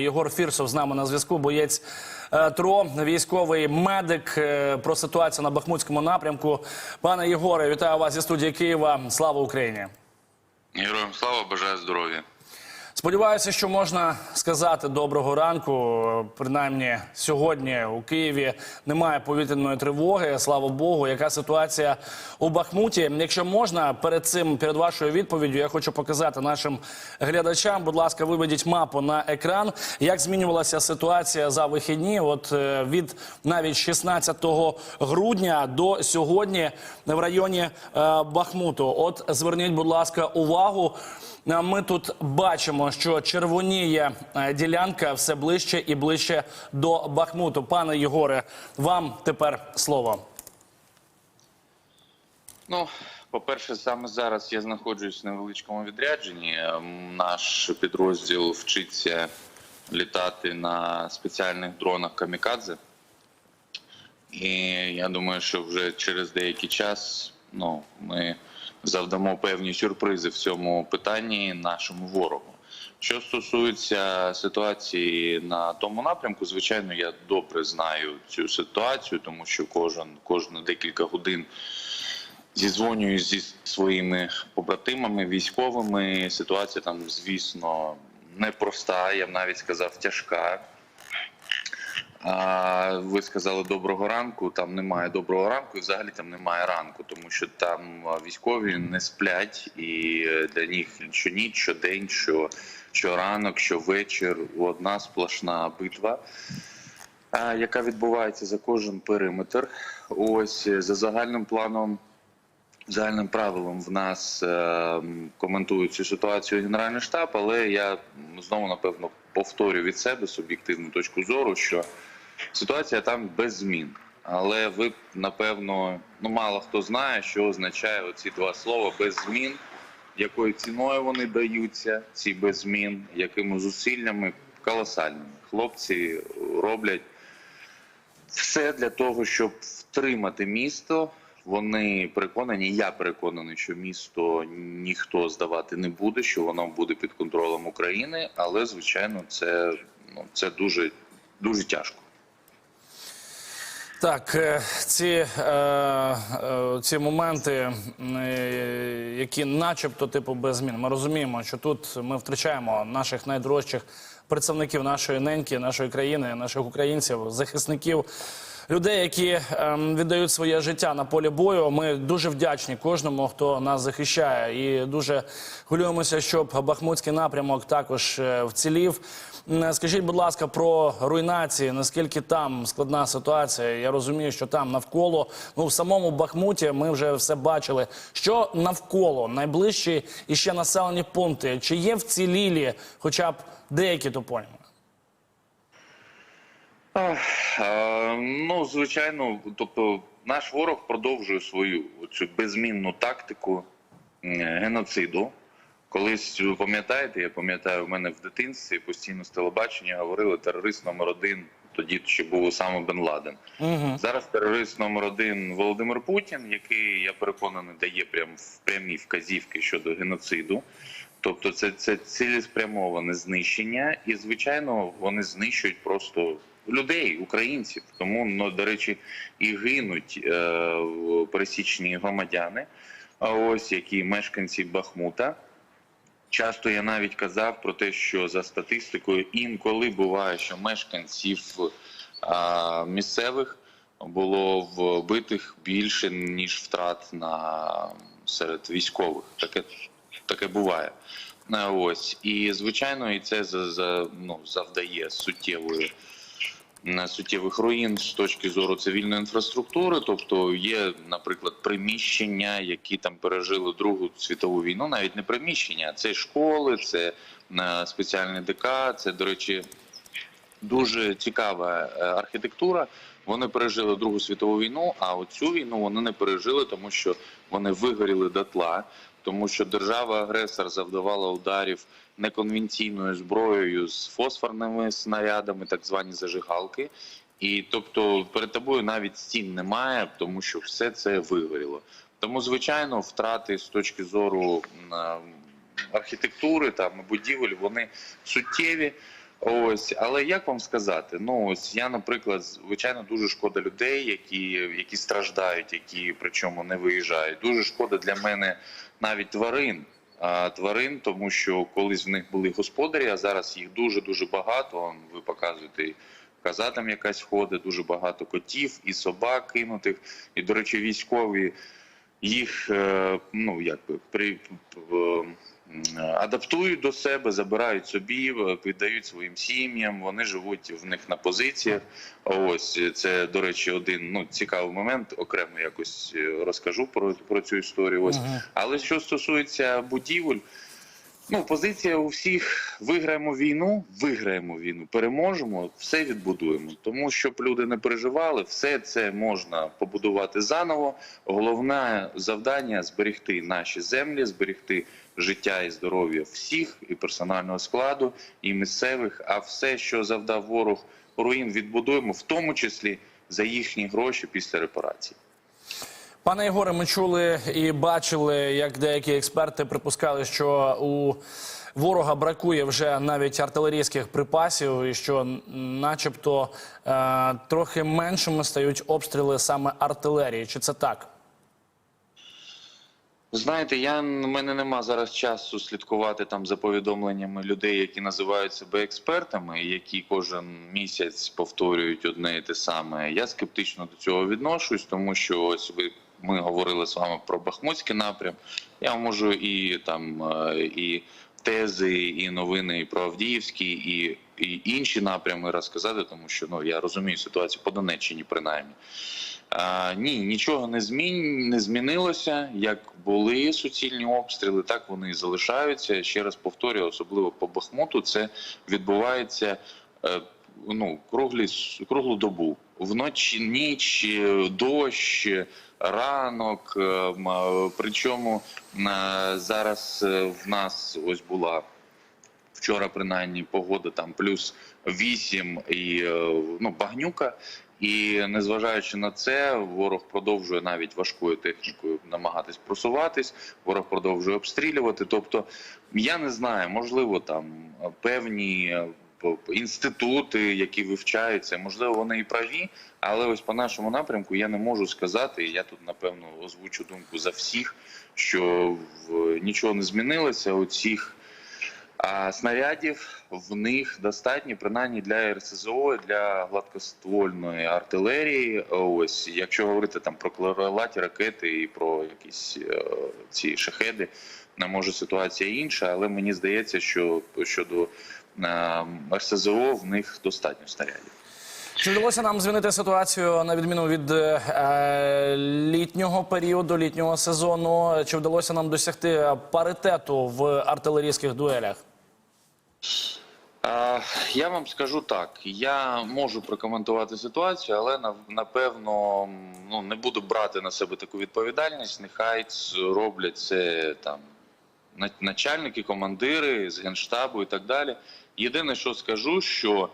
Єгор Фірсов з нами на зв'язку. Боєць е, ТРО, військовий медик е, про ситуацію на Бахмутському напрямку. Пане Єгоре, вітаю вас зі студії Києва. Слава Україні! Героям слава, бажаю здоров'я. Сподіваюся, що можна сказати доброго ранку. Принаймні сьогодні у Києві немає повітряної тривоги. Слава Богу, яка ситуація у Бахмуті? Якщо можна, перед цим перед вашою відповіддю, я хочу показати нашим глядачам. Будь ласка, виведіть мапу на екран. Як змінювалася ситуація за вихідні? От е, від навіть 16 грудня до сьогодні в районі е, Бахмуту. От зверніть, будь ласка, увагу. Ми тут бачимо, що червоніє е, ділянка все ближче і ближче до Бахмуту. Пане Єгоре, вам тепер слово. Ну, по-перше, саме зараз я знаходжусь в невеличкому відрядженні. Ем, Наш підрозділ вчиться літати на спеціальних дронах камікадзе. І я думаю, що вже через деякий час ну, ми завдамо певні сюрпризи в цьому питанні нашому ворогу. Що стосується ситуації на тому напрямку, звичайно, я добре знаю цю ситуацію, тому що кожен кожні декілька годин зізвонююсь зі своїми побратимами, військовими. Ситуація там, звісно, непроста, я б навіть сказав, тяжка. Ви сказали доброго ранку. Там немає доброго ранку, і взагалі там немає ранку, тому що там військові не сплять, і е, для них що ніч, що день, що, що ранок, що вечір одна сплошна битва, яка відбувається за кожен периметр. Ось е, за загальним планом. Загальним правилом в нас е, м, цю ситуацію Генеральний штаб, але я знову напевно повторю від себе суб'єктивну точку зору, що ситуація там без змін. Але ви напевно, ну мало хто знає, що означає оці два слова без змін, якою ціною вони даються, ці без змін, якими зусиллями колосальними. Хлопці роблять все для того, щоб втримати місто. Вони переконані, я переконаний, що місто ніхто здавати не буде, що воно буде під контролем України, але звичайно, це ну це дуже дуже тяжко. Так, е, ці, е, е, ці моменти, е, які начебто типу без змін, ми розуміємо, що тут ми втрачаємо наших найдорожчих представників нашої неньки, нашої країни, наших українців, захисників. Людей, які ем, віддають своє життя на полі бою, ми дуже вдячні кожному, хто нас захищає, і дуже хвилюємося, щоб Бахмутський напрямок також вцілів. М, Скажіть, будь ласка, про руйнації. Наскільки там складна ситуація? Я розумію, що там навколо, ну в самому Бахмуті, ми вже все бачили. Що навколо найближчі і ще населені пункти? Чи є вцілілі, хоча б деякі топоніми? Е, Ну, звичайно, тобто наш ворог продовжує свою цю беззмінну тактику геноциду. Колись ви пам'ятаєте, я пам'ятаю, у мене в дитинстві постійно з телебачення говорили терорист номер один. Тоді ще був саме Бен Ладен. Угу. Зараз терорист номер один Володимир Путін, який я переконаний дає прям прямі вказівки щодо геноциду. Тобто, це, це цілеспрямоване знищення, і звичайно вони знищують просто людей, українців. Тому ну, до речі, і гинуть е, пересічні громадяни. А ось які мешканці Бахмута. Часто я навіть казав про те, що за статистикою інколи буває, що мешканців а, місцевих було вбитих більше ніж втрат на серед військових. Таке таке буває. Ось і звичайно, і це за, за ну завдає суттєвої суттєвих руїн з точки зору цивільної інфраструктури, тобто є, наприклад, приміщення, які там пережили Другу світову війну, навіть не приміщення, це школи, це е, спеціальний ДК, це, до речі, дуже цікава е, архітектура. Вони пережили Другу світову війну, а оцю війну вони не пережили, тому що вони вигоріли дотла, тому що держава-агресор завдавала ударів неконвенційною зброєю з фосфорними снарядами, так звані зажигалки. І тобто перед тобою навіть стін немає, тому що все це вигоріло. Тому, звичайно, втрати з точки зору е, архітектури там будівель вони суттєві. Ось, але як вам сказати? Ну ось я, наприклад, звичайно, дуже шкода людей, які, які страждають, які причому не виїжджають. Дуже шкода для мене навіть тварин. Тварин, тому що колись в них були господарі, а зараз їх дуже дуже багато. Ви показуєте, коза якась ходить, дуже багато котів і собак кинутих. І, до речі, військові їх е, ну якби при в- м, адаптують до себе, забирають собі, е, віддають своїм сім'ям. Вони живуть в них на позиціях. Ось це, до речі, один ну цікавий момент. Окремо якось е, розкажу про, про цю історію. Ось, але що стосується будівель. Ну, позиція у всіх виграємо війну, виграємо війну, переможемо, все відбудуємо. Тому щоб люди не переживали, все це можна побудувати заново. Головне завдання зберегти наші землі, зберегти життя і здоров'я всіх, і персонального складу, і місцевих. А все, що завдав ворог руїн, відбудуємо, в тому числі за їхні гроші після репарації. Пане Єгоре, ми чули і бачили, як деякі експерти припускали, що у ворога бракує вже навіть артилерійських припасів, і що, начебто, е, трохи меншими стають обстріли саме артилерії. Чи це так? Знаєте, я в мене нема зараз часу слідкувати там за повідомленнями людей, які називають себе експертами, які кожен місяць повторюють одне і те саме. Я скептично до цього відношусь, тому що ось ви ми говорили з вами про Бахмутський напрям. Я можу і там е, і тези, і новини і про Авдіївський, і, і інші напрями розказати, тому що ну я розумію ситуацію по Донеччині, принаймні. А, ні, нічого не змін не змінилося. Як були суцільні обстріли, так вони і залишаються. Ще раз повторюю, особливо по Бахмуту, це відбувається е, ну круглі круглу добу. Вночі ніч, е, дощ, ранок. е, м, е, Причому зараз в нас ось була вчора, принаймні, погода там плюс 8 і ну, багнюка. І незважаючи на це, ворог продовжує навіть важкою технікою намагатись просуватись. Ворог продовжує обстрілювати. Тобто, я не знаю, можливо, там певні інститути, які вивчаються, можливо, вони і праві. Але ось по нашому напрямку я не можу сказати. Я тут напевно озвучу думку за всіх, що нічого не змінилося. У цих снарядів в них достатньо, принаймні для РСЗО, для гладкоствольної артилерії. Ось, якщо говорити там про крилаті ракети і про якісь е, ці шахеди, може ситуація інша, але мені здається, що щодо РСЗО в них достатньо снарядів. Чи вдалося нам змінити ситуацію на відміну від е, літнього періоду, літнього сезону? Чи вдалося нам досягти паритету в артилерійських дуелях? А, Я вам скажу так: я можу прокоментувати ситуацію, але напевно ну не буду брати на себе таку відповідальність. Нехай роблять це там начальники, командири з генштабу і так далі. Єдине, що скажу, що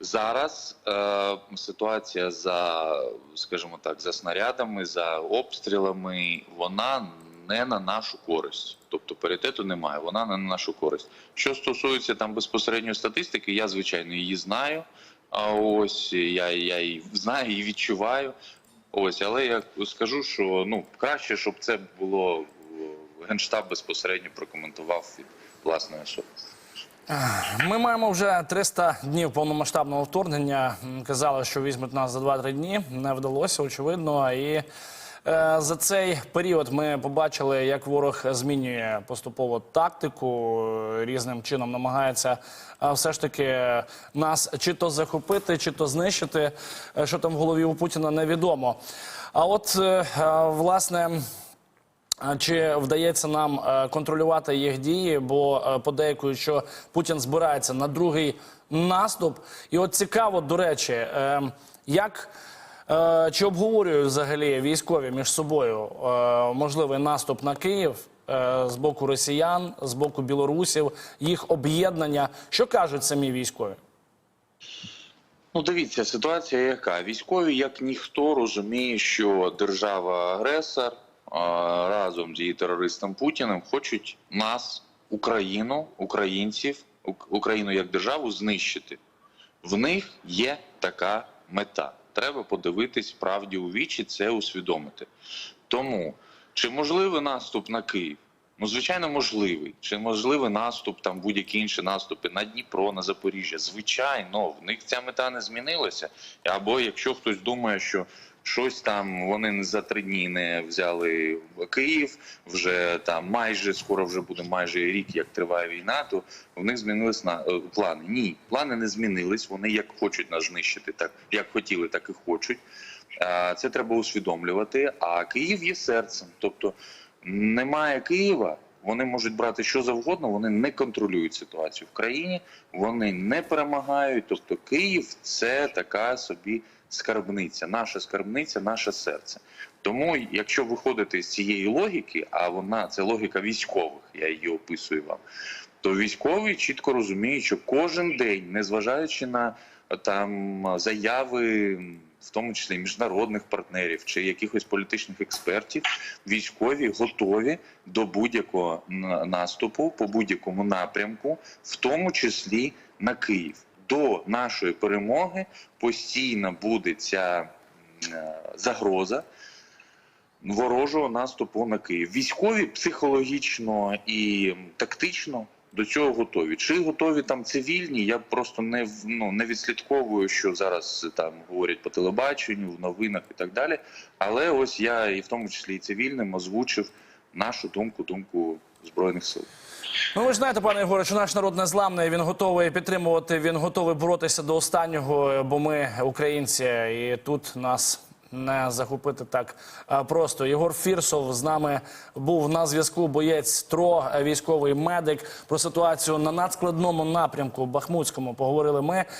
зараз е, ситуація за, скажімо так, за снарядами, за обстрілами, вона не на нашу користь. Тобто паритету немає, вона не на нашу користь. Що стосується там безпосередньо статистики, я звичайно її знаю. А ось я, я її знаю і відчуваю. Ось, але я скажу, що ну краще, щоб це було е, генштаб безпосередньо прокоментував від власної особи. Ми маємо вже 300 днів повномасштабного вторгнення. Казали, що візьмуть нас за 2-3 дні. Не вдалося, очевидно. І е, за цей період ми побачили, як ворог змінює поступово тактику, е, різним чином намагається е, все ж таки нас чи то захопити, чи то знищити. Що там в голові у Путіна, невідомо. А от, власне. Чи вдається нам е, контролювати їх дії? Бо е, подейкують, що Путін збирається на другий наступ. І от цікаво, до речі, е, як е, чи обговорюють взагалі військові між собою можливий наступ на Київ з боку росіян, з боку білорусів, їх об'єднання? Що кажуть самі військові? Ну, дивіться, ситуація яка? Військові, як ніхто, розуміє, що держава-агресор а, разом з її терористом Путіним хочуть нас, Україну, українців, Україну як державу знищити. В них є така мета. Треба подивитись правді у вічі, це усвідомити. Тому чи можливий наступ на Київ? Ну, звичайно, можливий. Чи можливий наступ, там будь-які інші наступи на Дніпро, на Запоріжжя? Звичайно, в них ця мета не змінилася. Або якщо хтось думає, що щось там вони за три дні не взяли Київ, вже там майже скоро вже буде майже рік, як триває війна, то в них змінились на е, плани. Ні, плани не змінились. Вони як хочуть нас знищити, так як хотіли, так і хочуть. Це треба усвідомлювати. А Київ є серцем. Тобто немає Києва. Вони можуть брати що завгодно, вони не контролюють ситуацію в країні, вони не перемагають. Тобто, Київ це така собі скарбниця, наша скарбниця, наше серце. Тому, якщо виходити з цієї логіки, а вона це логіка військових, я її описую вам, то військові чітко розуміють, що кожен день, незважаючи на там заяви, в тому числі міжнародних партнерів чи якихось політичних експертів, військові готові до будь-якого наступу по будь-якому напрямку, в тому числі на Київ. До нашої перемоги постійно буде ця е, загроза ворожого наступу на Київ. Військові психологічно і тактично до цього готові. Чи готові там цивільні? Я просто не ну, не відслідковую, що зараз там говорять по телебаченню, в новинах і так далі. Але ось я і в тому числі і цивільним озвучив нашу думку, думку збройних сил. Ну, ви ж знаєте, пане Ігоре, що наш народ незламний, він готовий підтримувати, він готовий боротися до останнього, бо ми українці, і тут нас не захопити так просто. Єгор Фірсов з нами був на зв'язку. Боєць ТРО, військовий медик. Про ситуацію на надскладному напрямку Бахмутському поговорили ми.